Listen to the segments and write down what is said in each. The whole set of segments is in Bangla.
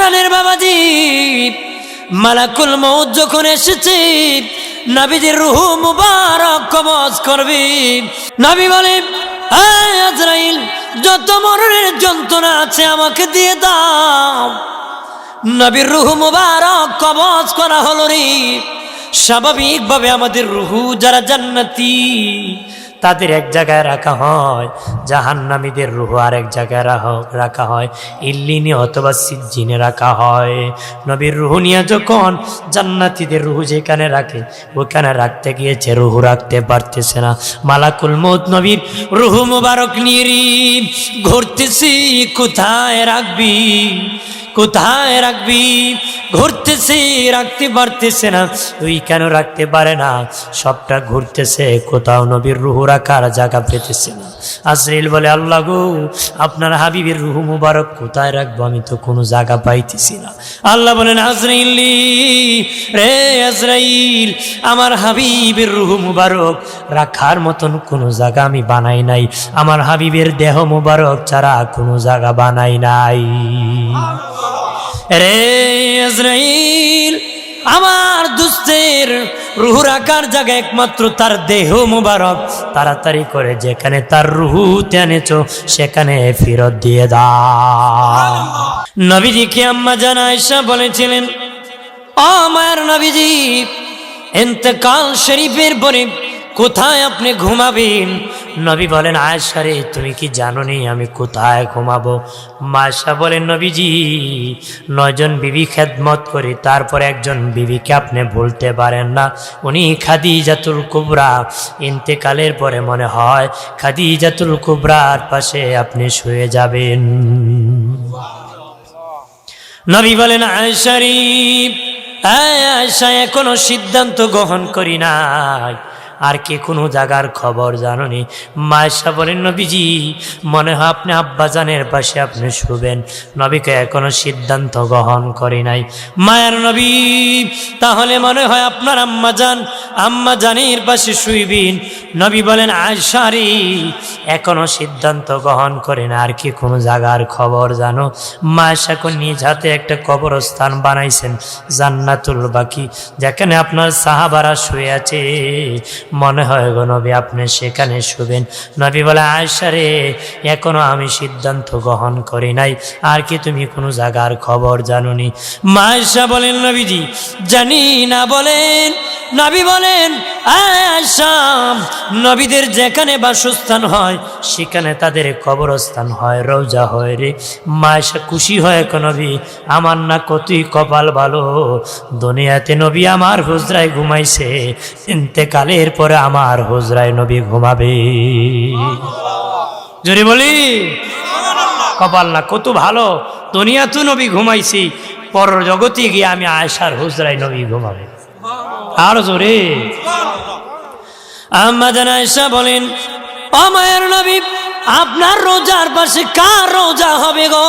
প্রাণের বাবাজি, মালাকুল মৌত যখন এসেছে, নাবিদের রুহু মুবারক কবজ করবে। নাবি বলে আজরাইল, যত মরণের যন্ত্রণা আছে আমাকে দিয়ে দাও। নবীর রুহু মুবারক কবজ করা হলো রে। স্বাভাবিকভাবে আমাদের রুহু যারা জান্নাতি তাদের এক জায়গায় রাখা হয়, জাহান্নামীদের রুহু আর এক জায়গায় রাখা হয়, ইল্লিনে অথবা সিজ্জিনে রাখা হয়। নবীর রুহু নিয়ে যখন জান্নাতীদের রুহু যেখানে রাখে, ওখানে রাখতে গিয়েছে, রুহু রাখতে পারতেছে না। মালাকুল মৌত নবীর রুহু মুবারক নিয়ে ঘুরতেছি, কোথায় রাখবি? কোথায় রাখবি? ঘুরতেছে, রাখতে পারতেছে না তুই কেন রাখতে পারে না, সবটা ঘুরতেছে, কোথাও নবীর রুহু রাখার জায়গা পেতেছে না? আজরাইল বলে, আল্লাহ গো, আপনার হাবিবের রুহু মুবারক কোথায় রাখব? আমি তো কোনো জায়গা পাইতেছি না। আল্লাহ বলেন, আজরাইলি রে আজরাইল, আমার হাবিবের রুহু মুবারক রাখার মতন কোনো জায়গা আমি বানাই নাই। আমার হাবিবের দেহ মুবারক ছাড়া কোনো জায়গা বানাই নাই। রে আজরাইল আমার দুস্তের রুহুর আকার জায়গা একমাত্র তার দেহ মুবারক। তাড়াতাড়ি করে যেখানে তার রুহু টেনেছ, সেখানে ফেরত দিয়ে দাও। নবীজিকে আম্মা জানা এসা বলেছিলেন, ও মায়ের নবীজি এতেকাল শরীফের পরে কোথায় আপনি ঘুমাবেন? নবী বলেন আয়সা রে, তুমি কি জানো নি আমি কোথায় ঘুমাবো? মায়সা বলেন, নবীজি, নয়জন বিবি খেদমত করি, তারপর একজন বিবিকে আপনি ভুলতে পারেন না। উনি খাদিজাতুল কুবরা। ইন্তেকালের পরে মনে হয় খাদি খাদিজাতুল কুবরার পাশে আপনি শুয়ে যাবেন। নবী বলেন আয়সারিফ আয়সা এখনও সিদ্ধান্ত গ্রহণ করি নাই। আর কে কোনো জায়গার খবর জাননি। মায়েশা বলেন, নবীজি, মনে হয় আপনি আব্বাজানের পাশে আপনি শুবেন। নবীকে এখনও সিদ্ধান্ত গ্রহণ করি নাই। মায়ের নবী, তাহলে মনে হয় আপনার আম্মা যান আম্মা জানের পাশে শুইবেন। নবী বলেন আয়সারি এখনও সিদ্ধান্ত গ্রহণ করে না। আর কি কোনো জায়গার খবর জানো? মায়েশা কোন নিজ হাতে একটা কবরস্থান বানাইছেন, জান্নাতুল বাকি, যেখানে আপনার সাহাবারা শুয়ে আছে। মনে হয় গো নবী, আপনি সেখানে শুবেন। নবী বলে, আয়সা রে, এখনও আমি সিদ্ধান্ত গ্রহণ করি নাই। আর কি তুমি কোনো জায়গার খবর জানুনি? মায়েশা বলেন, নবীজি, জানি না বলেন। নবী বলেন, আয়সা, নবীদের যেখানে বাসস্থান হয়, সেখানে তাদের কবরস্থান হয় রোজা হয় রে। মায়েশা খুশি হয় নবী, আমার না কতই কপাল ভালো। দুনিয়াতে নবী আমার হুজরায় ঘুমাইছে। ইন্তেকালের পরে আমার হুজরায় নবী ঘুমাবে। জোরে বলি? কপাল না, কত ভালো। দুনিয়া তো নবী ঘুমাইছি পর জগতে গিয়ে আমি আয়সার হুজরায় নবী ঘুমাবে। আর জোরে। আম্মাদান আয়সা বলেন অমায়ের নবী, আপনার রোজার পাশে কার রোজা হবে গো?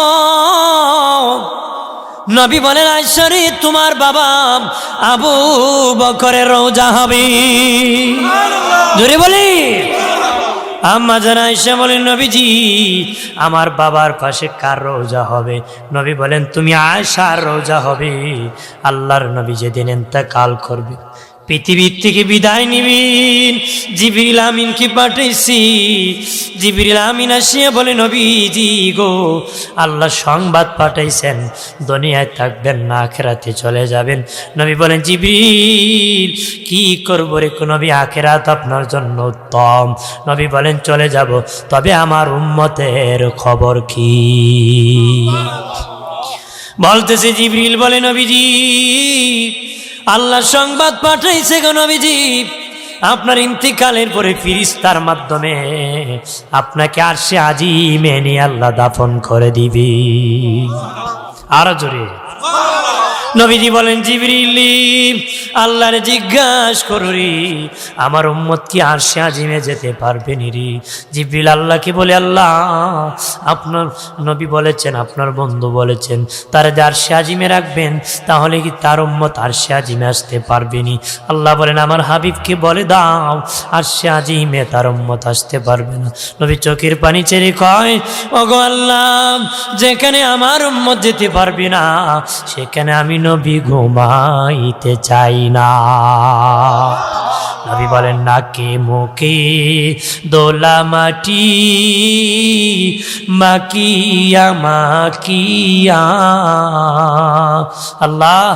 নবী বলেন আশ্বরী তোমার বাবা আবু বকরের রোজা হবে। জোরে বলি। আম্মা জানা এসে বলেন নবীজি আমার বাবার পাশে কার রোজা হবে? নবী বলেন তুমি আয়সার রোজা হবে। আল্লাহর নবী যেদিন কাল করবে পৃথিবীর থেকে বিদায় নিবেন। জিবিরিল আমিনকে পাঠাইছি? জিবিরিল আমিন আসিয়া বলে, নবীজি গো, আল্লাহ সংবাদ পাঠাইছেন। দুনিয়ায় থাকবেন না, আখেরাতে চলে যাবেন। নবী বলেন, জিবিরিল, কি করব রে নবী? আখেরাত আপনার জন্য উত্তম। নবী বলেন, চলে যাব। তবে আমার উম্মতের খবর কি? বলতেছে জিবরিল, বলে, নবীজি আল্লাহ সংবাদ পাঠাইছে গো নবীজি। আপনার ইন্তিকালের পরে ফিরিস্তার মাধ্যমে আপনাকে আর সে আজই মেনে আল্লাহ দাফন করে দিবি। আরও জোরে। নবীজি বলেন জিবরিলি আল্লাহর জিজ্ঞাস করুরি, আমার উম্মত কি আর সে আজিমে যেতে পারবে নি জিবরিল আল্লাহকে বলে, আল্লাহ, আপনার নবী বলেছেন, আপনার বন্ধু বলেছেন, তারা যার সে আজিমে রাখবেন, তাহলে কি তার উম্মত আর সে আজিমে আসতে পারবে নি? আল্লাহ বলেন, আমার হাবিবকে বলে দাও, আর সে আজিমে তার উম্মত আসতে পারবে না। নবী চোখের পানি ছেড়ে কয়, ওগো আল্লাহ, যেখানে আমার উম্মত যেতে পারবে না, সেখানে আমি নবী ঘুমাইতে চাই না। নবী বলেন, নাকে মুখে দোলা মাটি মাকিয়া মাকিয়া আল্লাহ,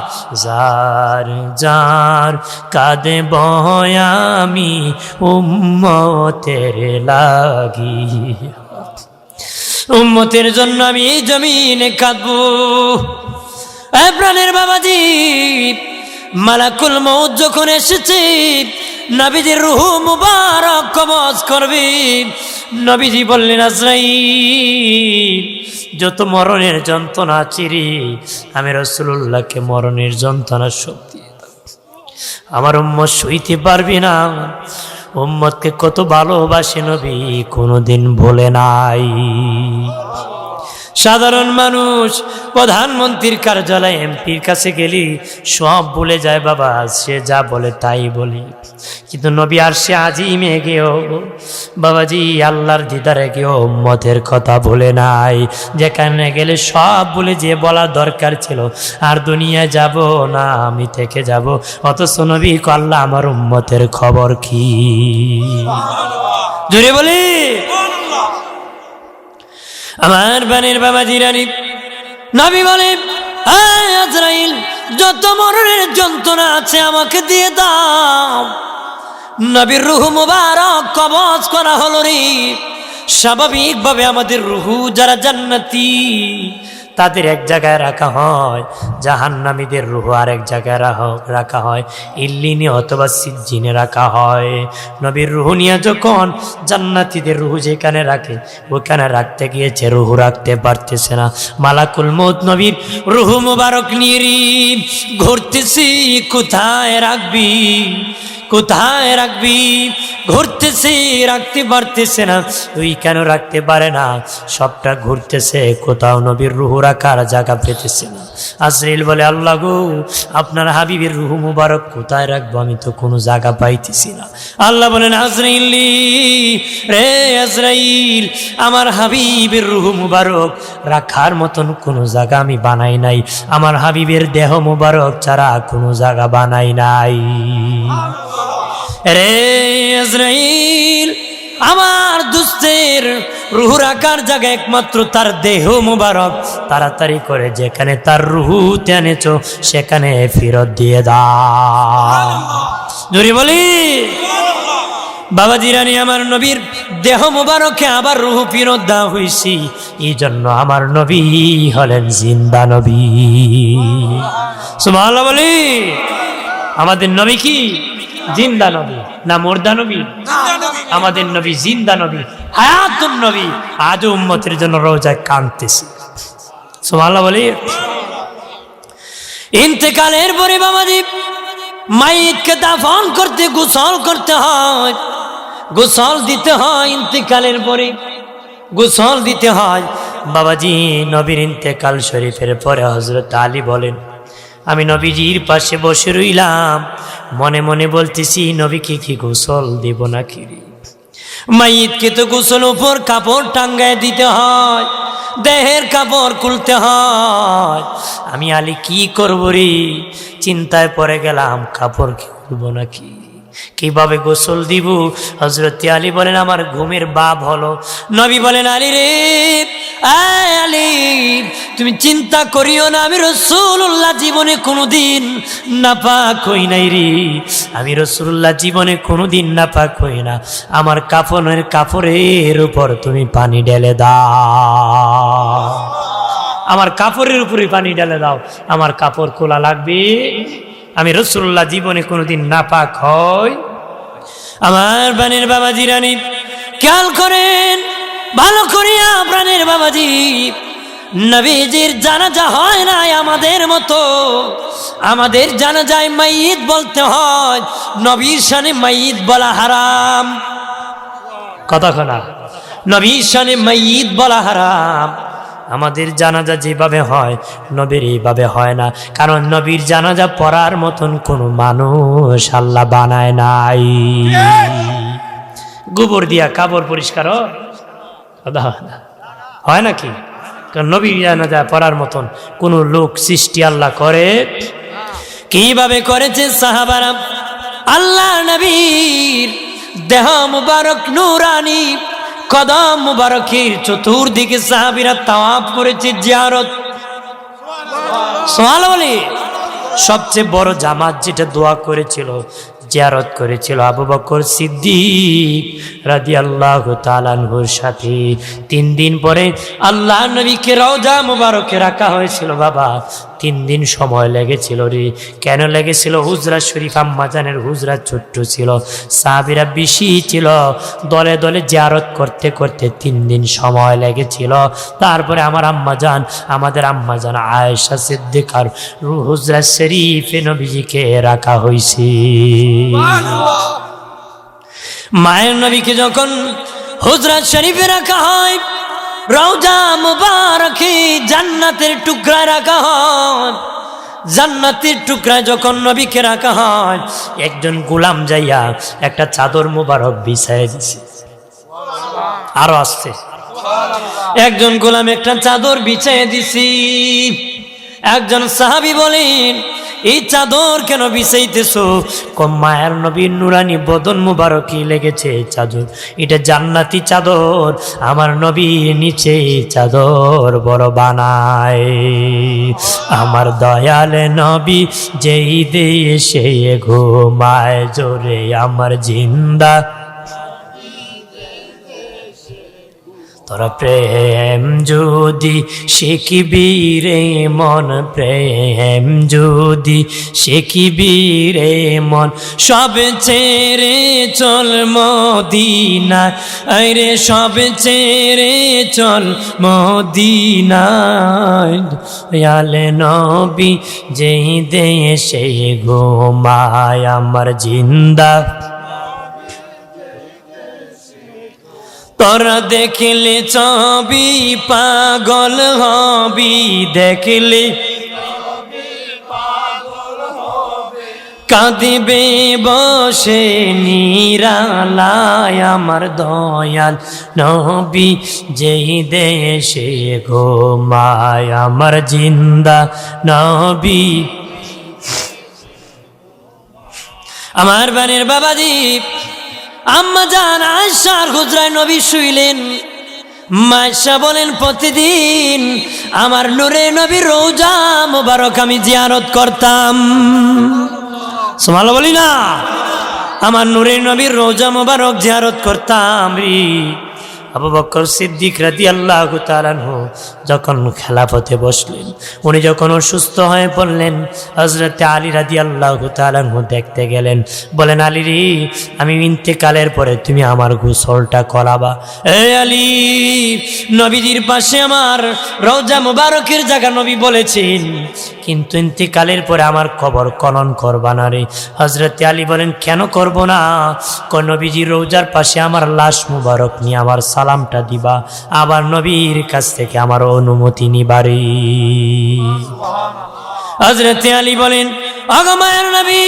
যার যার কাঁদে বয়ামি উম্মতের লাগি। উম্মতের জন্য আমি জমিনে কাঁদবো। প্রাণের বাবাজি, মালাকুল মৌত যখন এসেছে নবীজির রুহু মুবারক কবজ করবে। নবীজি বললেন আজরাই যত মরণের যন্ত্রণা চিরি আমি রসুল্লাহকে মরণের যন্ত্রণা শক্তি আমার উম্মত সইতে পারবি না। উম্মতকে কত ভালোবাসে নবী, কোনোদিন বলে নাই। সাধারণ মানুষ প্রধানমন্ত্রীর কার্যালয় এমপির কাছে গেলি সব বলে যায় বাবা সে যা বলে তাই বলি। কিন্তু নবী আর সে আজিমে গেও বাবাজি আল্লাহর দিদারে গেও মতের কথা বলে নাই। যেখানে গেলে সব বলে যে বলা দরকার ছিল আর দুনিয়ায় যাব না আমি থেকে যাব। অথচ নবী আল্লাহ আমার উম্মতের খবর কি? জুড়ে বলি। আমার বানের বাবা জিরানি। নাবি বলে, "আয় আজরাইল, যত মরণের যন্ত্রণা আছে আমাকে দিয়ে দাও। নবীর রুহ মুবারক কবচ করা হলো রে। স্বাভাবিকভাবে আমাদের রুহু যারা জান্নাতি তাদের এক জায়গায় রাখা হয়, জাহান্নামীদের রুহু আর এক জায়গায় রাখা হয়, ইল্লিনে অথবা সিজ্জিনে রাখা হয়। নবীর রুহু নিয়ে যখন জান্নাতীদের রুহু যেখানে রাখে, ওখানে রাখতে গিয়েছে, রুহু রাখতে পারতেছে না। মালাকুল মৌত নবীর রুহু মুবারক নিয়ে ঘুরতেছি, কোথায় রাখবি? কোথায় রাখবি? ঘুরতেছে, রাখতে পারতেছে না। তুই কেন রাখতে পারে না? সবটা ঘুরতেছে, কোথাও নবীর রুহু রাখার জায়গা পেতেছে না। আজরাইল বলে, আল্লাহ গো, আপনার হাবিবের রুহু মুবারক কোথায় রাখব? আমি তো কোনো জায়গা পাইতেছি না। আল্লাহ বলেন, আজরাইলি রে আজরাইল, আমার হাবিবের রুহু মুবারক রাখার মতন কোনো জায়গা আমি বানাই নাই। আমার হাবিবের দেহ মুবারক ছাড়া কোনো জায়গা বানাই নাই। রে আজরাইল আমার দুস্তের রুহু রাখার জায়গা একমাত্র তার দেহ মুবারক। তাড়াতাড়ি করে যেখানে তার রুহু টেনেছ সেখানে ফেরত দিয়ে দাও। জুরি বলি। বাবা জিরানি আমার নবীর দেহ মুবারকে আবার রুহু ফিরত দেওয়া হয়েছি এই জন্য আমার নবী হলেন জিন্দা নবী। সুবহানাল্লাহ বলি। আমাদের নবী কি? জিন্দা নবী। না, মোর্দা নবী। আমাদের নবী জিন্দা নবী। হায়াতুন নবী। আজও উম্মতের জন্য রোজায় কাঁদতেছে। সুবহানাল্লাহ বলি। ইন্তেকালের পরে বাবা বাবাজি মাইতকে দাফন করতে, গোসল করতে হয়। গোসল দিতে হয় ইন্তেকালের পরে। গোসল দিতে হয়। বাবাজি নবীর ইন্তেকাল শরীফের পরে হজরত আলী বলেন আমি নবীজির পাশে বসে রইলাম। মনে মনে বলতেছি, নবীকে কি গোসল দেব নাকি রে? মাইতকে তো গোসল উপর কাপড় টাঙ্গায় দিতে হয়, দেহের কাপড় খুলতে হয়। আমি আলী, কি করব রে? চিন্তায় পড়ে গেলাম, কাপড় কি খুলবো নাকি? কীভাবে গোসল দিব? হজরত আলী বলেন, আমার ঘুমের বাপ হলো। নবী বলেন, আলী রে তুমি চিন্তা করিও না, আমি রসুল্লাহ জীবনে কোনোদিন নাপাক হই নাই রে। আমি রসুল্লাহ জীবনে কোনোদিন নাপাক হই না। আমার কাফনের কাপড়ের উপর তুমি পানি ঢেলে দাও। আমার কাপড়ের উপরে পানি ঢেলে দাও। আমার কাপড় খোলা লাগবে। আমি রসুল্লাহ জীবনে কোনো কোনোদিন নাপাক হয় আমার বানের বাবাজি রানী, খেয়াল করেন ভালো করিয়া প্রাণের বাবাজি, নবীজির জানাজা হয় নাই আমাদের মতো। আমাদের জানাজায় মাইদ বলতে হয়, নবীর সানে মাইদ বলা হারাম। কথা কনা নবীর সানে মাইদ বলা হারাম। আমাদের জানাজা যেভাবে হয়, নবীর এইভাবে হয় না। কারণ নবীর জানাজা পড়ার মতন কোনো মানুষ আল্লাহ বানায় নাই। গোবর দিয়া কাপড় পরিষ্কার হয়? কথা হয় নাকি? কারণ নবীর জানাজা পড়ার মতন কোনো লোক সৃষ্টি আল্লাহ করে। কীভাবে করেছে সাহাবারা? আল্লাহ নবীর দেহ মুবারক, নুরানি, কদম মুবারকের চতুর্দিকে সাহাবিরা তাওয়াফ করেছে, জিয়ারত। সোহাল বলি, সবচেয়ে বড় জামাত যেটা দোয়া করেছিল জিয়ারত করেছিল আবু বকর সিদ্দিক রাদি আল্লাহ তালানহুর সাথে। তিন দিন পরে আল্লাহ নবীকে রওজা মুবারকে রাখা হয়েছিল, বাবা। তিন দিন সময় লেগেছিল রে। কেন লেগেছিল? হুজরা শরীফ আম্মাজানের হুজরা ছোট্ট ছিল। সাহাবিরা বেশি ছিল। দলে দলে জিয়ারত করতে করতে তিন দিন সময় লেগেছিল। তারপরে আমার আম্মাজান, আমাদের আম্মাজান আয়েশা সিদ্দিকার হুজরা শরীফে নবীজিকে রাখা হয়েছে মায়ের নবীকে যখন হুজরা শরীফে রাখা হয় রওজা মুবারকে জান্নাতের টুকরা রাখা হয়। জান্নাতের টুকরা যখন নবীকে রাখা হয়, একজন গোলাম যাইয়া একটা চাদর মুবারক বিছায় দিছে। আরও আসছে। একজন গোলাম একটা চাদর বিছায় দিছি। একজন সাহাবি বলেন, এই চাদর কেন বিছাইতেছো? মায়ের নবীর নুরানি বদন মুবারকই লেগেছে চাদর। এটা জান্নাতি চাদর, আমার নবীর নিচে চাদর বড় বানায়। আমার দয়ালে নবী যেই দেশে ঘুমায়, জোরে আমার জিন্দা তোরা প্রেম যদি শিখিবি রে মন, প্রেম যদি শিখিবি রে মন। সব ছেড়ে চল মদিনা আরে সব ছেড়ে চল মদিনায়। নবী যেই দেশে ঘুমায়, আমার জিন্দা তোরা দেখলে ছবি, পাগল হবি, দেখলে কাঁদিবে বসে নিরালায় আমার দয়াল নবী, যেই দেশে ঘুমায় আমার জিন্দা নবী। আমার বানের বাবাজি আম্মা জান আয়সার হুজরায় নবী শুইলেন। মায়সা বলেন, প্রতিদিন আমার নূরে নবী রোজা মোবারক আমি জিয়ারত করতাম। সোমালো বলি না। আমার নূরে নবীর রোজা মোবারক জিয়ারত করতাম আবু বকর সিদ্দিক রাদি আল্লাহ তালানহু যখন খেলাফতে বসলেন, উনি যখন অসুস্থ হয়ে পড়লেন হজরতে আলী রাদি আল্লাহ তালানহু দেখতে গেলেন, বলেন, আলী রে, আমি ইন্তেকালের পরে তুমি আমার গোসলটা করাবা। এ আলী, নবীজির পাশে আমার রওজা মুবারকের জায়গা নবী বলেছেন কিন্তু ইন্তিকালের পরে আমার খবর খনন করবা না রে। হজরতে আলী বলেন, কেন করব না? ক নবীজির রোজার পাশে আমার লাশ মুবারক নিয়ে আমার সালামটা দিবা। আবার নবীর কাছ থেকে আমার অনুমতি নিবারে হজরত আলী বলেন অগমায়ের নবী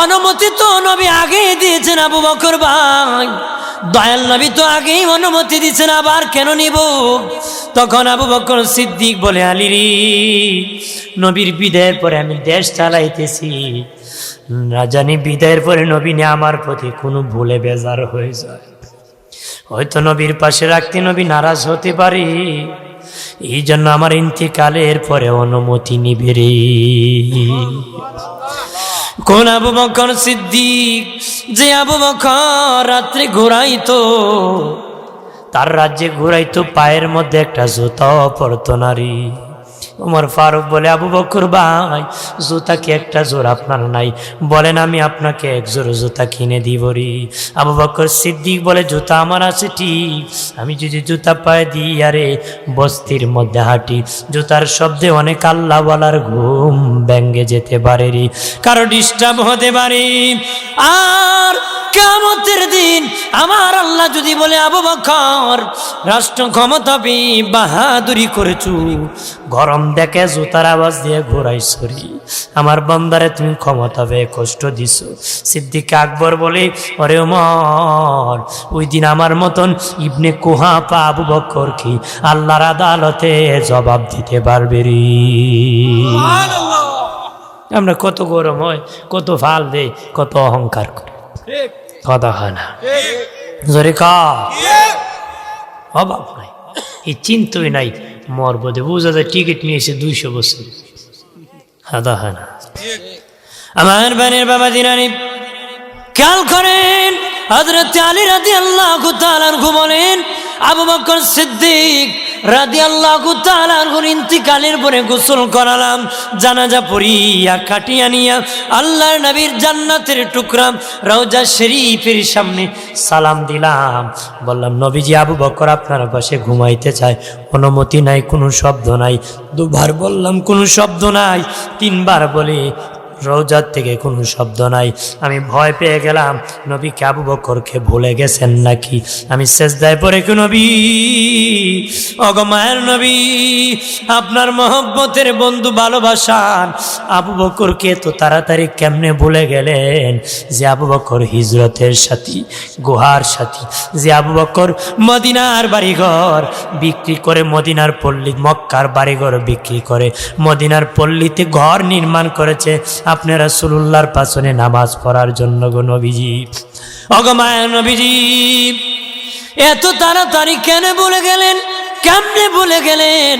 অনুমতি তো নবী আগে দিয়েছেন আবু বকর ভাই। দয়াল নবী তো আগেই অনুমতি দিচ্ছেন আবার কেন নিব? তখন আবু বকর সিদ্দিক বলে আলিরি নবীর বিদায়ের পরে আমি দেশ চালাইতেছি। না জানি বিদায়ের পরে নবী নিয়ে আমার প্রতি কোনো ভুলে বেজার হয়ে যায়। হয়তো নবীর পাশে রাখতে নবী নারাজ হতে পারি। এই জন্য আমার ইন্তিকালের পরে অনুমতি নিবে রে। কোন আবু বকর সিদ্দিক যে আবু বকর রাত্রে ঘুরাইতো, তার রাজ্যে ঘুরাইতো, পায়ের মধ্যে একটা জুতাও পড়তো নারী। ওমর ফারুক বলে, আবু বকর ভাই, জুতা কি একটা জোর আপনার নাই? বলেন, আমি আপনাকে এক জোর জুতা কিনে দিব রে। আবু বকর সিদ্দিক বলে, জুতা আমার আছে ঠিক, আমি যদি জুতা পায়ে দিই, আরে বস্তির মধ্যে হাঁটি। জুতার শব্দে অনেক আল্লাহ বলার ঘুম ব্যঙ্গে যেতে পারে রে। কারও ডিস্টার্ব হতে পারে, আর কামতের দিন আমার আল্লাহ যদি বলে আবু বকর রাষ্ট্র ক্ষমতা পি বাহাদুরি করেছু গরম দেখে জুতার আওয়াজ দিয়ে ঘোরাই সরি আমার বন্দারে তুমি ক্ষমতা পেয়ে কষ্ট দিছ। সিদ্দিক আকবর বলে অরে ওমর ওই দিন আমার মতন ইবনে কুহা পা আবু বকর কি আল্লাহর আদালতে জবাব দিতে পারবে রে? আমরা কত গরম হয় কত ফাল দেই কত অহংকার করি। কথা হয় না জোরে কা অভাব নাই। এই চিন্তই নাই মরবো দে বুঝা যায় টিকিট নিয়েছে দুইশো বছর। আদা হয় না আমার বানের বাবা দিনানি, খেয়াল করেন হজরত আলী রাদি আল্লাহ বলেন আবু বকর সিদ্দিক ইন্তিকালের পরে গোসল করালাম, জানাজা পড়িয়া কাটিয়া নিয়া আল্লাহর নবীর জান্নাতের টুকরা রওজা শরীফের সামনে সালাম দিলাম। বললাম, নবীজি আবু বকর আপনার পাশে ঘুমাইতে চায়, অনুমতি নাই, কোনো শব্দ নাই। দুবার বললাম, কোনো শব্দ নাই। তিনবার বলি রৌজার থেকে কোনো শব্দ নাই। আমি ভয় পেয়ে গেলাম, নবী আবু বকরকে ভুলে গেছেন নাকি? আমি শেষদায় পরে কি নবী? অগমায়ের নবী, আপনার মহব্বতের বন্ধু ভালোবাসান আবু বকরকে তো তাড়াতাড়ি কেমনে ভুলে গেলেন? যে আবু বকর হিজরতের সাথী, গুহার সাথী, যে আবু বকর মদিনার বাড়িঘর বিক্রি করে মদিনার পল্লী, মক্কার বাড়িঘর বিক্রি করে মদিনার পল্লীতে ঘর নির্মাণ করেছে আপনি রাসুল্লাহর পাশনে নামাজ পড়ার জন্য গো নবীজি। অগমায় নবীজি, এত তাড়াতাড়ি কেন বলে গেলেন? কেমনে বলে গেলেন?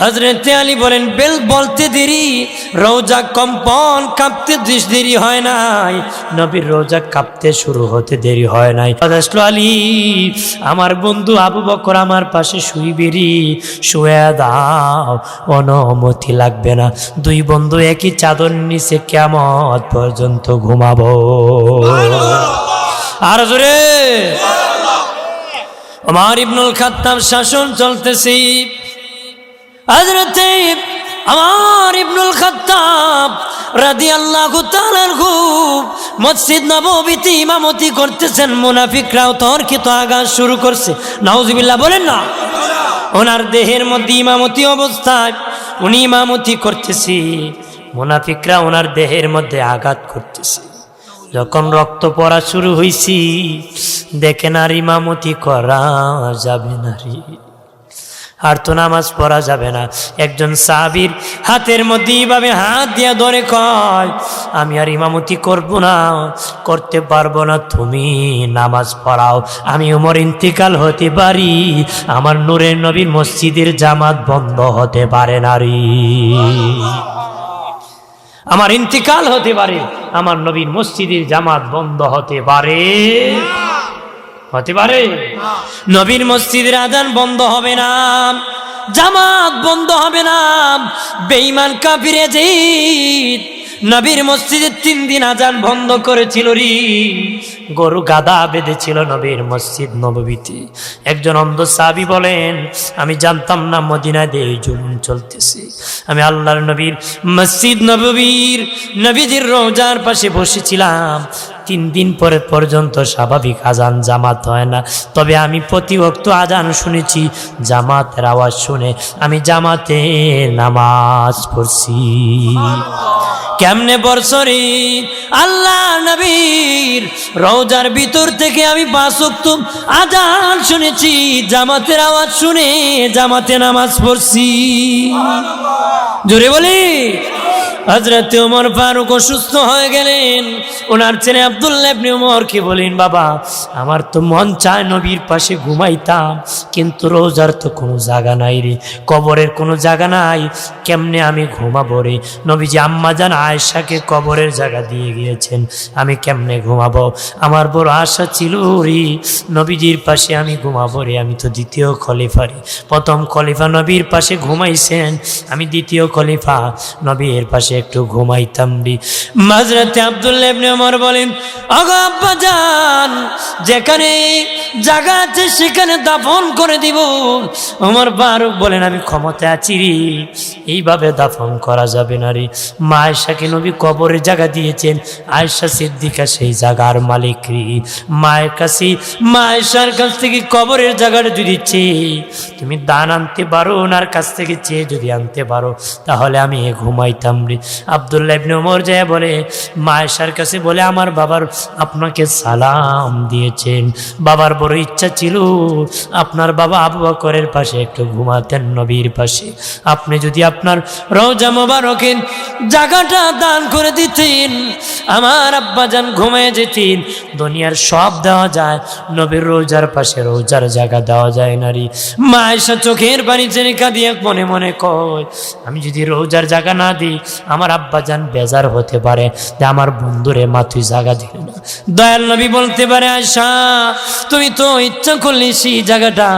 হজরত আলী বলেন বেল বলতে দেরি রোজা কম্পন কাঁপতে দিস দেরি হয় নাই। নবীর রোজা কাঁপতে শুরু হতে দেরি হয় নাই। আসলো আলী আমার বন্ধু আবু বকর আমার পাশে শুইবেরি শুয়ে দাও অনুমতি লাগবে না। দুই বন্ধু একই চাদর নিচে কেমন পর্যন্ত ঘুমাবো। আর জোরে। আমার ইবনুল খাত্তাব শাসন চলতেছি। হজরতে আমার ইবনুল খাত্তাব রাদি আল্লাহ মসজিদ নবীতে ইমামতি করতেছেন। মুনাফিকরাও তর্কিত আঘাত শুরু করছে। নাউজুবিল্লাহ, বলেন না? ওনার দেহের মধ্যে ইমামতি অবস্থায় উনি ইমামতি করতেছি। মুনাফিকরা ওনার দেহের মধ্যে আঘাত করতেছে। যখন রক্ত পড়া শুরু হইছি দেখেন আর ইমামতি করা যাবে না রে। আর তো নামাজ পড়া যাবে না। একজন সাবির হাতের মধ্যে এইভাবে হাত দিয়া ধরে কয়, আমি আর ইমামতি করব না, করতে পারব না, তুমি নামাজ পড়াও। আমি উমর ইন্তিকাল হতে পারি। আমার নূরের নবীর মসজিদের জামাত বন্ধ হতে পারে না রে। আমার ইন্তিকাল হতে পারে, আমার নবীর মসজিদের জামাত বন্ধ হতে পারে। হতে পারে। নবীর মসজিদের আদান বন্ধ হবে না, জামাত বন্ধ হবে না, বেঈমান কাফিরে জিত নবীর মসজিদে তিন দিন আজান বন্ধ করেছিল রি। গরু গাদা বেঁধেছিল নবীর মসজিদ নববীতে। একজন অন্ধ সাবি বলেন, আমি জানতাম না মদিনা দিয়ে জুলুম চলতেছে। আমি আল্লাহর নবীর মসজিদ নববীর নবীজির রোজার পাশে বসেছিলাম। তিন দিন পরে পর্যন্ত স্বাভাবিক আজান জামাত হয় না। তবে আমি প্রতি ভক্ত আজান শুনেছি, জামাতের আওয়াজ শুনে আমি জামাতে নামাজ পড়ছি। কেমনে বর্ষরি আল্লাহ নবীর রোজার ভিতর থেকে আমি বাসক্ত আজান শুনেছি, জামাতের আওয়াজ শুনে জামাতে নামাজ পড়ছি। জোরে বলি হজরত উমর ফারুক অসুস্থ হয়ে গেলেন। ওনার ছেলে আবদুল্লাহ উমর কি বলেন, বাবা, আমার তো মন চায় নবীর পাশে ঘুমাইতাম, কিন্তু রোজার তো কোনো জায়গা নাই রে, কবরের কোনো জায়গা নাই, কেমনে আমি ঘুমাবো রে? নবীজি আম্মা জান আয়েশাকে কবরের জায়গা দিয়ে গিয়েছেন, আমি কেমনে ঘুমাবো? আমার বড় আশা ছিল রে, নবীজির পাশে আমি ঘুমাবো রে, আমি তো দ্বিতীয় খলিফা রে। প্রথম খলিফা নবীর পাশে ঘুমাইছেন, আমি দ্বিতীয় খলিফা নবীর পাশে একটু ঘুমাইতাম রে মাঝরাতে আব্দুল্লাহ ইবনে ওমর বলেন, আগো আব্বা যান, যেখানে জায়গা আছে সেখানে দাফন করে দিব। ওমর ফারুক বলেন, আমি ক্ষমতা আছি রে, এইভাবে দাফন করা যাবে না রে। মা আয়েশাকে নবী কবরের জায়গা দিয়েছেন, আয়েশা সিদ্দিকা সেই জায়গার মালিক রে। মায়ের কাছে, মা আয়েশার কাছ থেকে কবরের জায়গাটা যদি চেয়ে, তুমি দান আনতে পারো, ওনার কাছ থেকে চেয়ে যদি আনতে পারো, তাহলে আমি ঘুমাইতাম রে আবদুল্লাহ ইবনে ওমর যায় বলে মা আয়েশার কাছে বলে আমার বাবার আপনাকে সালাম দিয়েছেন। বাবার বড় ইচ্ছা ছিল আপনার বাবা আবু বকরের পাশে একটু ঘুমাতেন, নবীর পাশে। আপনি যদি আপনার রোজা মোবারকের জায়গাটা দান করে দিতেন, আমার আব্বা যান ঘুমিয়ে যেতেন। দুনিয়ার সব দেওয়া যায়, নবীর রোজার পাশে রোজার জায়গা দেওয়া যায় নারী মা এসে চোখের পানি চেনে কাঁদিয়ে মনে মনে কয়, আমি যদি রোজার জায়গা না দিই আমার আব্বা যান বেজার হতে পারে যে আমার বন্ধুরে মা তুই জায়গা দিল না। দয়াল নবী বলতে পারে আয়সা তুমি তো ইচ্ছা করলে সেই জায়গাটা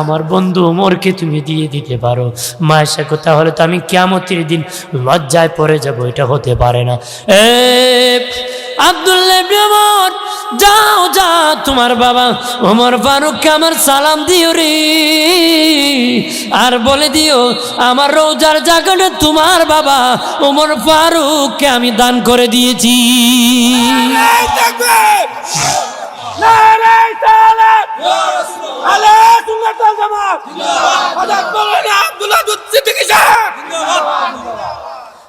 আমার বন্ধু মোরকে তুমি দিয়ে দিতে পারো। মা এসে হলে তো আমি কেমতের দিন লজ্জায় পড়ে যাব, এটা হতে পারে না। এ আব্দুল্লাহ যাও যা তোমার বাবা ওমর ফারুককে আমার সালাম দিও রে। আর বলে দিও আমার রোজার জায়গাটা তোমার বাবা ওমর ফারুককে আমি দান করে দিয়েছি!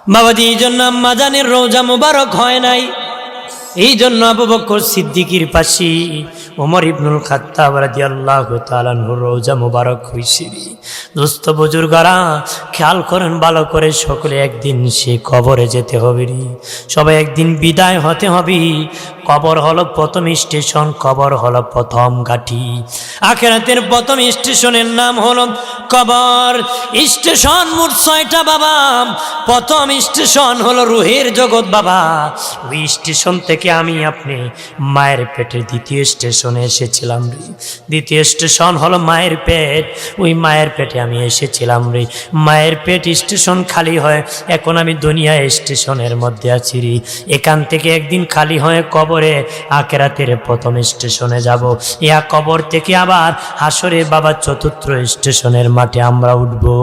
বাবাজি এই জন্য আম্মাজানের রোজা মোবারক হয় নাই। এই জন্য আবু বকর সিদ্দিকির পাশে ওমর ইবনুল খাত্তাব রাদিয়াল্লাহু তাআলার রোজা মোবারক হইছে দোস্ত বুজুর্গারা, খেয়াল করেন ভালো করে সকলে একদিন সে কবরে যেতে হবে রে। সবাই একদিন বিদায় হতে হবে। কবর হলো প্রথম স্টেশন, কবর হলো প্রথম গাঠি আখেরাতের প্রথম স্টেশনের নাম হলো কবর। স্টেশন মোট ছয়টা বাবা। প্রথম স্টেশন হলো রুহের জগৎ বাবা। ওই স্টেশন থেকে আমি আপনি মায়ের পেটের দ্বিতীয় স্টেশনে এসেছিলাম রে। দ্বিতীয় স্টেশন হলো মায়ের পেট। ওই মায়ের পেটে আমি এসেছিলাম রে। মায়ের পেট স্টেশন খালি হয়। এখন আমি দুনিয়া স্টেশনের মধ্যে আছি রে। এখান থেকে একদিন খালি হয়ে কবরে আকেরাতের প্রথম স্টেশনে যাব। ইয়া কবর থেকে আবার হাসরে বাবা চতুর্থ স্টেশনের মাঠে আমরা উঠবো।